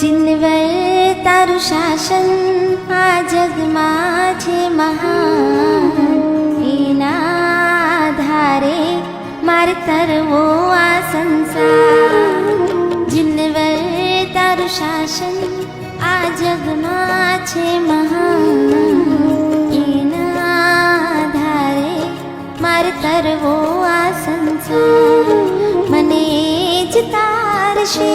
जिनव तारु शासन आ जगमाहा इधारे मार् तर्वो आसंसा जनव तारु शासन आ जगमाहा इधारे मार् तर्वो आसंसा मने जितारशे।